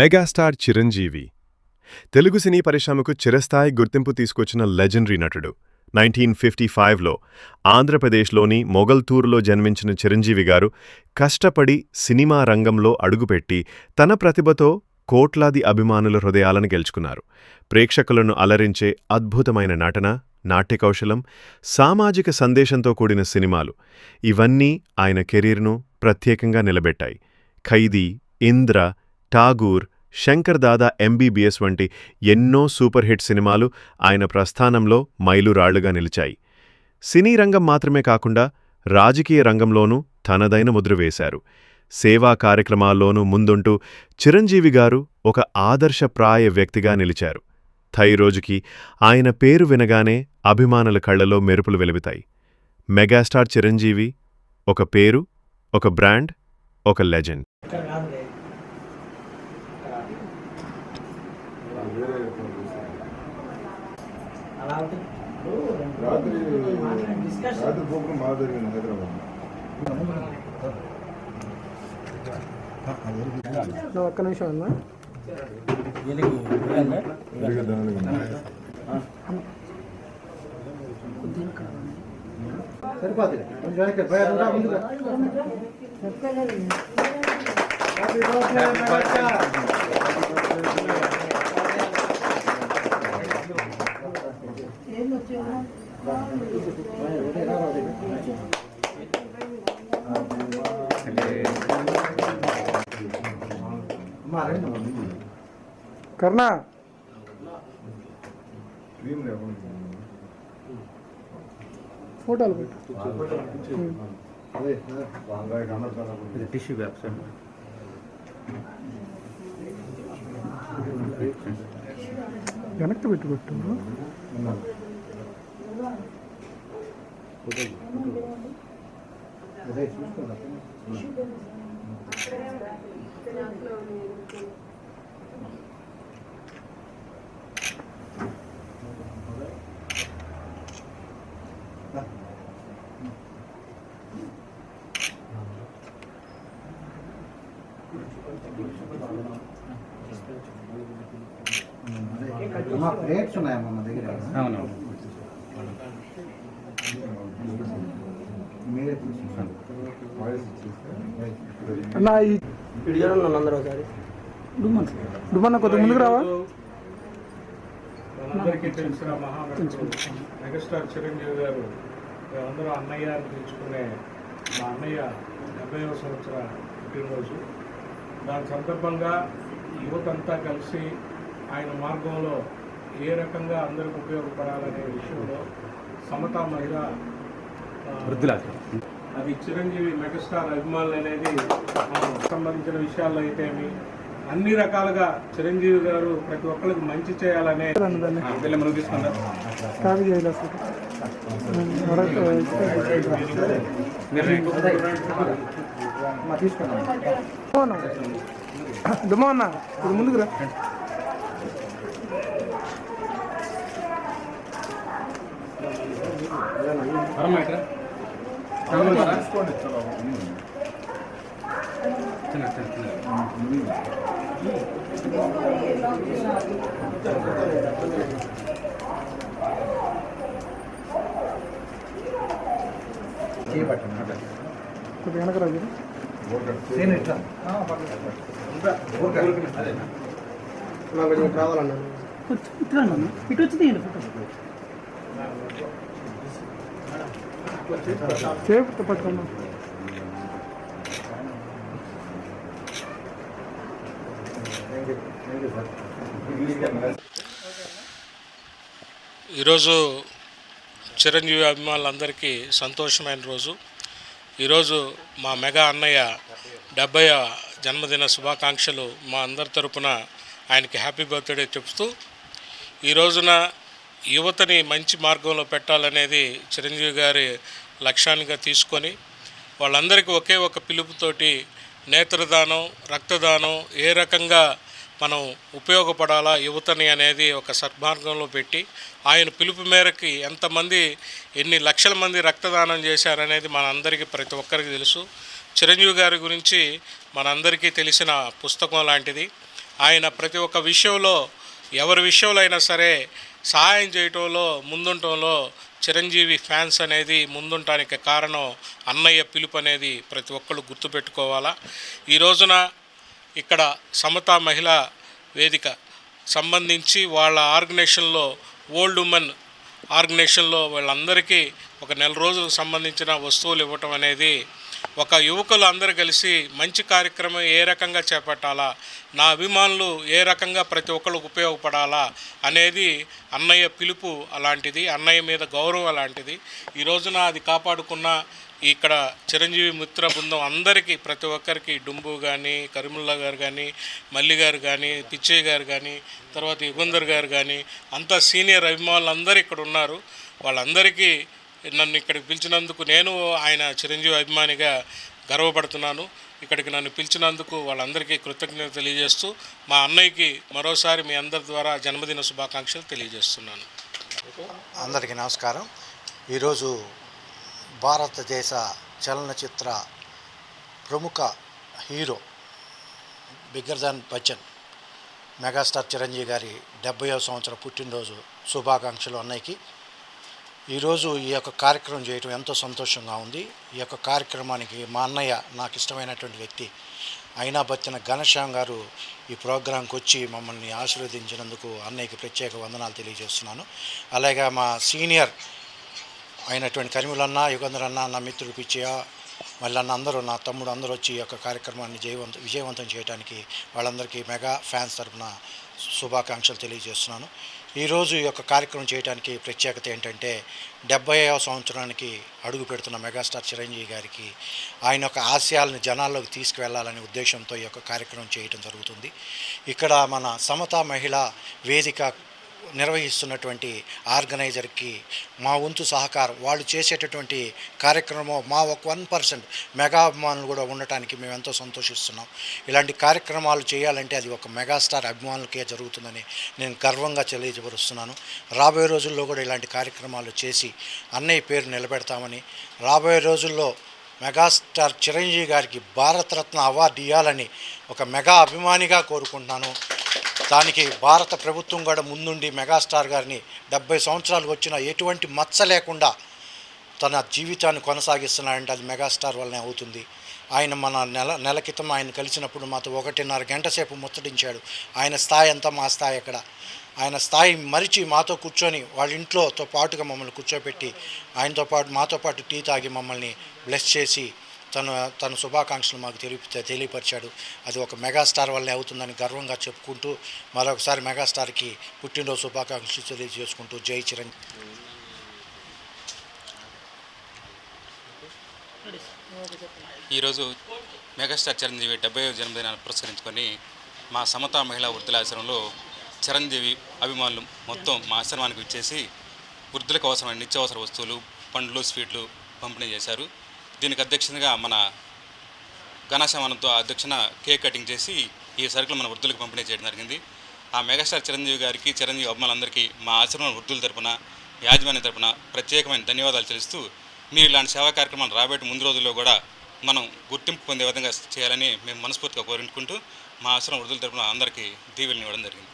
Megastar Chiranjeevi. Telugu సినీ పరిశ్రమకు చిరస్థాయి గుర్తింపు తీసుకొచ్చిన లెజెండరీ నటుడు. నైన్టీన్ ఫిఫ్టీ ఫైవ్లో ఆంధ్రప్రదేశ్లోని మొగల్తూరులో జన్మించిన చిరంజీవి గారు కష్టపడి సినిమా రంగంలో అడుగుపెట్టి తన ప్రతిభతో కోట్లాది అభిమానుల హృదయాలను గెలుచుకున్నారు. ప్రేక్షకులను అలరించే అద్భుతమైన నటన నాట్య కౌశలం సామాజిక సందేశంతో కూడిన సినిమాలు. ఇవన్నీ ఆయన కెరీర్ను ప్రత్యేకంగా నిలబెట్టాయి. ఖైదీ ఇంద్ర ఠాగూర్ శంకర్ దాదా ఎంబీబీఎస్ వంటి ఎన్నో సూపర్ హిట్ సినిమాలు ఆయన ప్రస్థానంలో మైలురాళ్ళుగా నిలిచాయి. సినీ రంగం మాత్రమే కాకుండా రాజకీయ రంగంలోనూ తనదైన ముద్ర వేశారు. సేవా కార్యక్రమాల్లోనూ ముందుంటూ చిరంజీవి గారు ఒక ఆదర్శప్రాయ వ్యక్తిగా నిలిచారు. థైరోజుకి ఆయన పేరు వినగానే అభిమానుల కళ్ళలో మెరుపులు వెలుగుతాయి. మెగాస్టార్ చిరంజీవి ఒక పేరు ఒక బ్రాండ్ ఒక లెజెండ్. రాత్రి. రాత్రి ప్రోగ్రాం బాగా జరిగింది హైదరాబాద్ ఒక్క నిమిషం అన్నా. సరిపోతుంది. కొంచెం వెనక్కి భయ రా ముందుగా హ్యాపీ బర్త్డే మెగాస్టార్ కర్ణ క్రీమ్ లేకుండా ఫోటోలు పెట్టు టిష్యూ బ్యాగ్స్ వెనక్కి పెట్టి పెట్టు రేట్స్ ఉన్నాయమ్మా మా దగ్గర అవును అన్న ఈ అందరూ కొద్దిగా ముందుకు రావా? మనందరికీ తెలిసిన మహానటుడు మెగాస్టార్ చిరంజీవి గారు మేమందరూ అన్నయ్య అని పిలుచుకునే మా అన్నయ్య డెబ్బైవ సంవత్సర పుట్టినరోజు. దాని సందర్భంగా యువతంతా కలిసి ఆయన మార్గంలో ఏ రకంగా అందరికి ఉపయోగపడాలనే విషయంలో సమతా మహిళ అది చిరంజీవి మెగాస్టార్ అభిమానులు అనేది సంబంధించిన విషయాల్లో అయితేమి అన్ని రకాలుగా చిరంజీవి గారు ప్రతి ఒక్కరికి మంచి చేయాలనే దాన్ని వెళ్ళి మనం తీసుకుందాం కాపీ చేయలేదు అసలు. మా తీసుకున్నాం డుమా అన్న ఇది ముందుకు రా కొద్దిగా వెనక రాజు. కావాలన్నా. ఇటు వచ్చి తీయండి ఫోటో. సేపు పట్టుకున్నా ఈరోజు చిరంజీవి అభిమానులందరికీ సంతోషమైన రోజు. ఈరోజు మా మెగా అన్నయ్య డెబ్బై జన్మదిన శుభాకాంక్షలు మా అందరి తరపున ఆయనకి హ్యాపీ బర్త్డే చెప్తూ ఈ రోజున యువతని మంచి మార్గంలో పెట్టాలనేది చిరంజీవి గారి లక్ష్యానిగా తీసుకొని వాళ్ళందరికీ ఒకే ఒక పిలుపుతోటి నేత్రదానం రక్తదానం ఏ రకంగా మనం ఉపయోగపడాలా యువతని అనేది ఒక సద్మార్గంలో పెట్టి ఆయన పిలుపు మేరకి ఎంతమంది ఎన్ని లక్షల మంది రక్తదానం చేశారనేది మనందరికీ ప్రతి ఒక్కరికి తెలుసు. చిరంజీవి గారి గురించి మనందరికీ తెలిసిన పుస్తకం లాంటిది. ఆయన ప్రతి ఒక్క విషయంలో ఎవరి విషయంలో అయినా సరే సహాయం చేయటంలో ముందుంటంలో చిరంజీవి ఫ్యాన్స్ అనేది ముందుంటానికి కారణం అన్నయ్య పిలుపు అనేది ప్రతి ఒక్కళ్ళు గుర్తుపెట్టుకోవాలా. ఈ రోజున ఇక్కడ సమతా మహిళా వేదిక సంబంధించి వాళ్ళ ఆర్గనైజేషన్లో ఓల్డ్ ఉమెన్ ఆర్గనైజేషన్లో వాళ్ళందరికీ ఒక నెల రోజులకు సంబంధించిన వస్తువులు ఇవ్వటం అనేది ఒక యువకులు అందరూ కలిసి మంచి కార్యక్రమం ఏ రకంగా చేపట్టాలా నా అభిమానులు ఏ రకంగా ప్రతి ఒక్కరికి ఉపయోగపడాలా అనేది అన్నయ్య పిలుపు అలాంటిది అన్నయ్య మీద గౌరవం అలాంటిది. ఈ రోజున అది కాపాడుకున్న ఇక్కడ చిరంజీవి మిత్ర బృందం అందరికీ ప్రతి ఒక్కరికి డుంబు కానీ కరీముల్లా గారు కానీ మల్లి గారు కానీ పిచ్చయ్య గారు కానీ తర్వాత యుగంధర్ గారు కానీ అంతా సీనియర్ అభిమానులు అందరూ ఇక్కడ ఉన్నారు. వాళ్ళందరికీ నన్ను ఇక్కడికి పిలిచినందుకు నేను ఆయన చిరంజీవి అభిమానిగా గర్వపడుతున్నాను. ఇక్కడికి నన్ను పిలిచినందుకు వాళ్ళందరికీ కృతజ్ఞత తెలియజేస్తూ మా అన్నయ్యకి మరోసారి మీ అందరి ద్వారా జన్మదిన శుభాకాంక్షలు తెలియజేస్తున్నాను. అందరికీ నమస్కారం. ఈరోజు భారతదేశ చలనచిత్ర ప్రముఖ hero bigger than Bachchan megastar Chiranjeevi గారి డెబ్బైవ సంవత్సరం పుట్టినరోజు శుభాకాంక్షలు అన్నయ్యకి. ఈరోజు ఈ యొక్క కార్యక్రమం చేయటం ఎంతో సంతోషంగా ఉంది. ఈ యొక్క కార్యక్రమానికి మా అన్నయ్య నాకు ఇష్టమైనటువంటి వ్యక్తి. అయినా బతిన ఘనశ్యామ్ గారు ఈ ప్రోగ్రాంకి వచ్చి మమ్మల్ని ఆశీర్వదించినందుకు అన్నయ్యకి ప్రత్యేక వందనాలు తెలియజేస్తున్నాను. అలాగే మా సీనియర్ అయినటువంటి కరిములన్న యుగంధరన్న నా మిత్రుడు పిచ్చయ్య మళ్ళీ అందరూ నా తమ్ముడు అందరూ వచ్చి ఈ యొక్క కార్యక్రమాన్ని జయవంత విజయవంతం చేయడానికి వాళ్ళందరికీ మెగా ఫ్యాన్స్ తరపున శుభాకాంక్షలు తెలియజేస్తున్నాను. ఈరోజు ఈ యొక్క కార్యక్రమం చేయడానికి ప్రత్యేకత ఏంటంటే డెబ్బైవ సంవత్సరానికి అడుగు పెడుతున్న మెగాస్టార్ చిరంజీవి గారికి ఆయన యొక్క ఆశయాలను జనాల్లోకి తీసుకువెళ్ళాలనే ఉద్దేశంతో ఈ యొక్క కార్యక్రమం చేయటం జరుగుతుంది. ఇక్కడ మన సమతా మహిళా వేదిక నిర్వహిస్తున్నటువంటి ఆర్గనైజర్కి మా వంతు సహకారం వాళ్ళు చేసేటటువంటి కార్యక్రమం మా ఒక వన్ పర్సెంట్ మెగా అభిమానులు కూడా ఉండటానికి మేము ఎంతో సంతోషిస్తున్నాం. ఇలాంటి కార్యక్రమాలు చేయాలంటే అది ఒక మెగాస్టార్ అభిమానులకే జరుగుతుందని నేను గర్వంగా తెలియజపరుస్తున్నాను రాబోయే రోజుల్లో కూడా ఇలాంటి కార్యక్రమాలు చేసి అన్నయ్య పేరు నిలబెడతామని రాబోయే రోజుల్లో మెగాస్టార్ చిరంజీవి గారికి భారతరత్న అవార్డు ఇవ్వాలని ఒక మెగా అభిమానిగా కోరుకుంటున్నాను. దానికి భారత ప్రభుత్వం కూడా ముందుండి మెగాస్టార్ గారిని డెబ్బై సంవత్సరాలు వచ్చిన ఎటువంటి మచ్చ లేకుండా తన జీవితాన్ని కొనసాగిస్తున్నాడంటే అది మెగాస్టార్ వల్లనే అవుతుంది. ఆయన మన నెల నెల క్రితం ఆయన కలిసినప్పుడు మాతో ఒకటిన్నర గంట సేపు ముచ్చటించాడు. ఆయన స్థాయి అంతా మా స్థాయి అక్కడ ఆయన స్థాయి మరిచి మాతో కూర్చొని వాళ్ళ ఇంట్లోతో పాటుగా మమ్మల్ని కూర్చోబెట్టి ఆయనతో పాటు మాతో పాటు టీ తాగి మమ్మల్ని బ్లెస్ చేసి తన తన శుభాకాంక్షలు మాకు తెలియ తెలియపరిచాడు. అది ఒక మెగాస్టార్ వల్లే అవుతుందని గర్వంగా చెప్పుకుంటూ మరొకసారి మెగాస్టార్కి పుట్టినరోజు శుభాకాంక్షలు తెలియజేసుకుంటూ జై చిరంజీవి. ఈరోజు మెగాస్టార్ చిరంజీవి డెబ్బై జన్మదినాన్ని పురస్కరించుకొని మా సమతా మహిళా వృద్ధుల ఆశ్రమంలో చిరంజీవి అభిమానులు మొత్తం మా ఆశ్రమానికి ఇచ్చేసి వృద్ధులకు అవసరమైన నిత్యావసర వస్తువులు పండ్లు స్వీట్లు పంపిణీ చేశారు. దీనికి అధ్యక్షతగా మన ఘనశ్యామనంతో అధ్యక్షన కేక్ కటింగ్ చేసి ఈ సరుకులు మన వృద్ధులకు పంపిణీ చేయడం జరిగింది. ఆ మెగాస్టార్ చిరంజీవి గారికి చిరంజీవి అభిమానులందరికీ మా ఆశ్రమం వృద్ధుల తరపున యాజమాన్య తరపున ప్రత్యేకమైన ధన్యవాదాలు తెలుస్తూ మీరు ఇలాంటి సేవా కార్యక్రమాలు రాబోయే ముందు రోజుల్లో కూడా మనం గుర్తింపు పొందే విధంగా చేయాలని మేము మనస్ఫూర్తిగా కోరుకుంటూ మా ఆశ్రమం వృద్ధుల తరపున అందరికీ దీవెలను ఇవ్వడం జరిగింది.